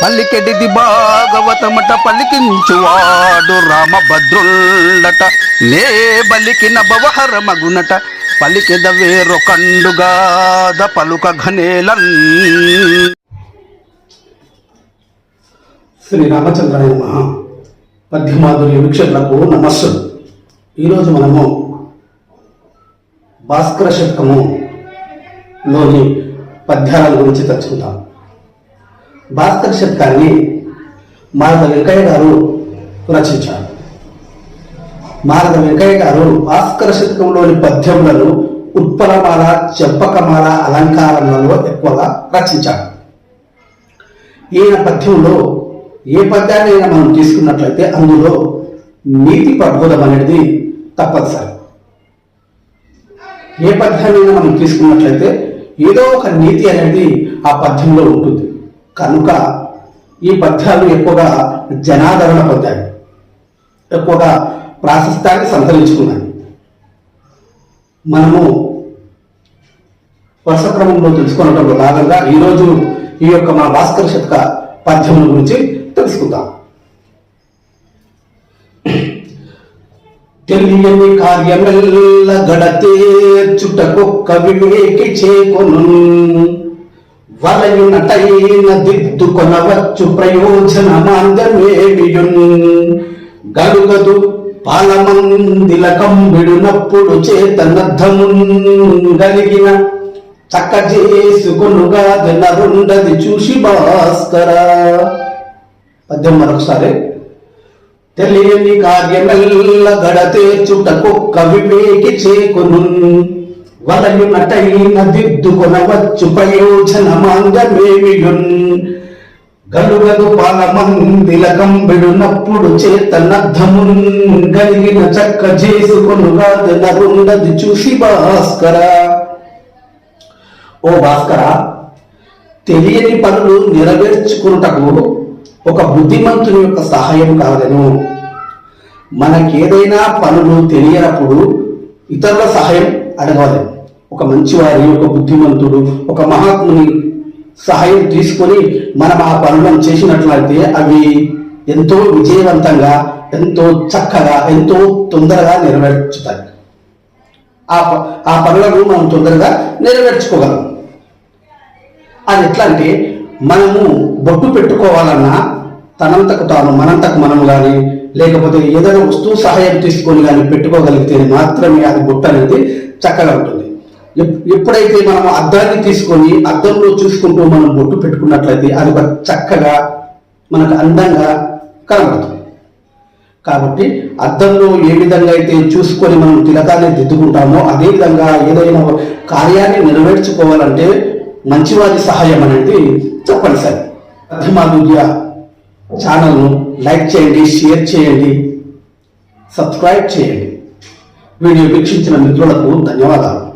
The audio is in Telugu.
పల్లికెడిది భాగవతమట పలికించువాడు రామభద్రుండట లే బలికిన భవహర మగునట పలికెద వేరొకండుగాద పలుక ఘనేలన్ శ్రీ రామచంద్రాయ మహా పద్యమాధుర్య వీక్షకులకు నమస్సు ఈరోజు మనము భాస్కర శతకము లోని పద్యాల గురించి తెలుసుకుందాం. భారత శతకాన్ని మారద వెంకయ్య గారు రచించారు. మారద వెంకయ్య గారు భాస్కర శతకంలోని పద్యములను ఉత్పలమాల చెంపకమాల అలంకారములలో ఎక్కువగా రచించారు. ఈయన పద్యంలో ఏ పద్యాన్ని అయినా మనం తీసుకున్నట్లయితే అందులో నీతి ప్రబోధం అనేది తప్పనిసరి. ఏ పద్యాన్ని అయినా మనం తీసుకున్నట్లయితే ఏదో ఒక నీతి అనేది ఆ పద్యంలో ఉంటుంది. కనుక ఈ పద్యాలు ఎక్కువగా జనాదరణ పొందాయి. ఎక్కువగా ప్రాశస్త్యాన్ని సంతరించుకున్నాయి. మనము వరుస క్రమంలో తెలుసుకున్నటువంటి భాగంగా ఈరోజు ఈ యొక్క మా భాస్కర శతక పద్యముల గురించి తెలుసుకుందాం. తెలియని కార్యమెల్ల గడతేర్చుటకొక్క వివేకి చేకొను వలయునటైన దిద్దుకొనవచ్చు ప్రయోజనమాంగమేమియున్? గలుగదు పాలమందిల కంబిడునప్పుడు చేతనద్ధమున్ గలిగిన చక్క చేసుకొనుగా నరుండది చూసి భాస్కర. పద్యం మరొకసారి తెలియని కార్యమెల్ల గడతేర్చుటకొక్క వివేకి చేకొను వలయునటైన దిద్దుకొనవచ్చు ప్రయోజనమాంగమేమియున్ గలుగలు పాలమందిల కంబిడునప్పుడు చేతనర్థమున్ కలిగిన చక్క చేసుకొనుగా నరుండది చూసి భాస్కర. ఓ భాస్కర తెలియని పనులు నెరవేర్చుకున్నటకు ఒక బుద్ధిమంతుని యొక్క సహాయం కావలను. మనకేదైనా పనులు తెలియనప్పుడు ఇతరుల సహాయం అడగాలి. ఒక మంచివారి ఒక బుద్ధిమంతుడు ఒక మహాత్ముని సహాయం తీసుకొని మనం ఆ పనులను చేసినట్లయితే అవి ఎంతో విజయవంతంగా ఎంతో చక్కగా ఎంతో తొందరగా నెరవేర్చుతాయి. ఆ ప- ఆ పనులను మనం తొందరగా నెరవేర్చుకోగలం. అది ఎట్లా అంటే మనము బొట్టు పెట్టుకోవాలన్నా తనంతకు తాను మనంతకు మనం కానీ లేకపోతే ఏదైనా వస్తువు సహాయం తీసుకొని కానీ పెట్టుకోగలిగితే మాత్రమే అది బొట్టు అనేది చక్కగా ఉంటుంది ఎప్- ఎప్పుడైతే మనం అద్దాన్ని తీసుకొని అద్దంలో చూసుకుంటూ మనం బొట్టు పెట్టుకున్నట్లయితే అది ఒక చక్కగా మనకు అందంగా కనబడుతుంది. కాబట్టి అద్దంలో ఏ విధంగా అయితే చూసుకొని మనం తిలకాన్ని దిద్దుకుంటామో అదే విధంగా ఏదైనా కార్యాన్ని నెరవేర్చుకోవాలంటే మంచివారి సహాయం అనేది తప్పనిసరి. అధిమాధుర్య ఛానల్ను లైక్ చేయండి షేర్ చేయండి సబ్స్క్రైబ్ చేయండి. వీడియో వీక్షించిన మిత్రులకు ధన్యవాదాలు.